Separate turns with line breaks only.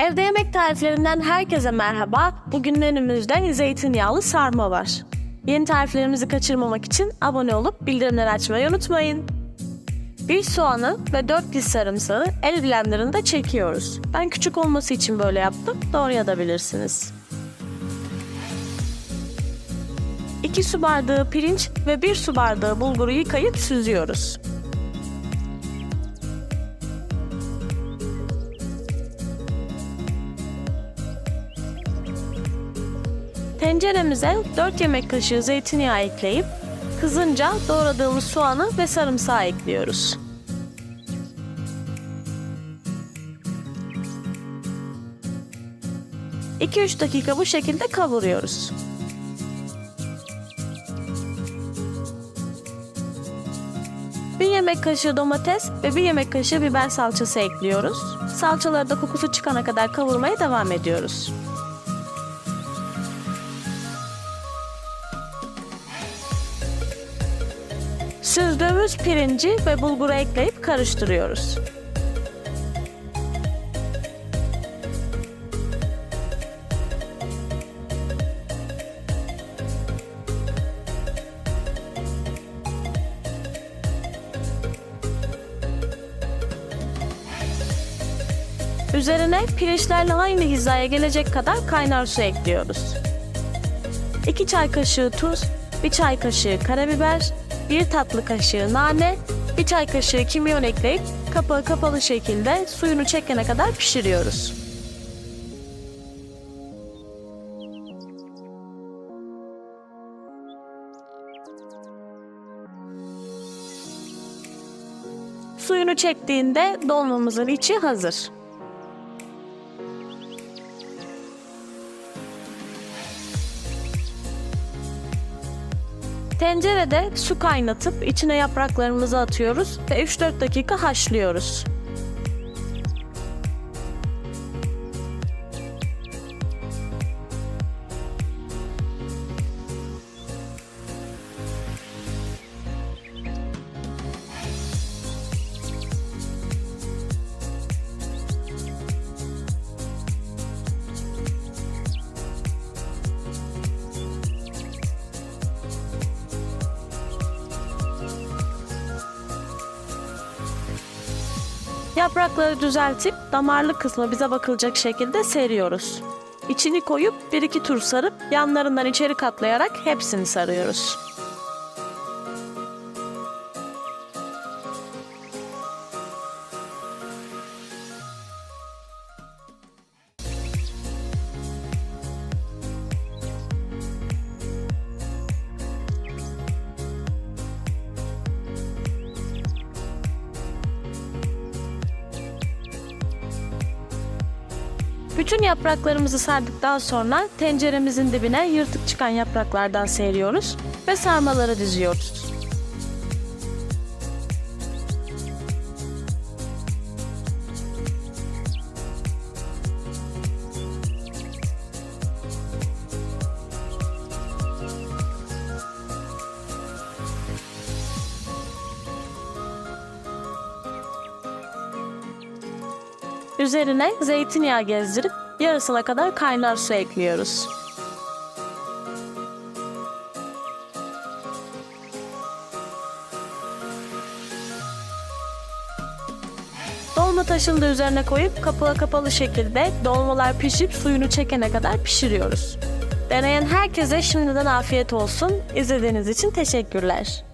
Evde yemek tariflerinden herkese merhaba. Bugün menümüzde zeytinyağlı sarma var. Yeni tariflerimizi kaçırmamak için abone olup bildirimleri açmayı unutmayın. Bir soğanı ve 4 diş sarımsağı el blenderında çekiyoruz. Ben küçük olması için böyle yaptım. Doğrayabilirsiniz. 2 su bardağı pirinç ve 1 su bardağı bulguru yıkayıp süzüyoruz. Tenceremize 4 yemek kaşığı zeytinyağı ekleyip kızınca doğradığımız soğanı ve sarımsağı ekliyoruz. ...2-3 dakika bu şekilde kavuruyoruz. Bir yemek kaşığı domates ve bir yemek kaşığı biber salçası ekliyoruz. Salçaları da kokusu çıkana kadar kavurmaya devam ediyoruz. Süzdüğümüz pirinci ve bulguru ekleyip karıştırıyoruz. Üzerine pirinçlerle aynı hizaya gelecek kadar kaynar su ekliyoruz. 2 çay kaşığı tuz, 1 çay kaşığı karabiber, 1 tatlı kaşığı nane, 1 çay kaşığı kimyon ekleyip kapağı kapalı şekilde suyunu çekene kadar pişiriyoruz. Suyunu çektiğinde dolmamızın içi hazır. Tencerede su kaynatıp içine yapraklarımızı atıyoruz ve 3-4 dakika haşlıyoruz. Yaprakları düzeltip damarlı kısmı bize bakılacak şekilde seriyoruz. İçini koyup bir iki tur sarıp yanlarından içeri katlayarak hepsini sarıyoruz. Bütün yapraklarımızı sardıktan sonra tenceremizin dibine yırtık çıkan yapraklardan seriyoruz ve sarmaları diziyoruz. Üzerine zeytinyağı gezdirip yarısına kadar kaynar su ekliyoruz. Dolma taşını da üzerine koyup kapağı kapalı şekilde dolmalar pişip suyunu çekene kadar pişiriyoruz. Deneyen herkese şimdiden afiyet olsun. İzlediğiniz için teşekkürler.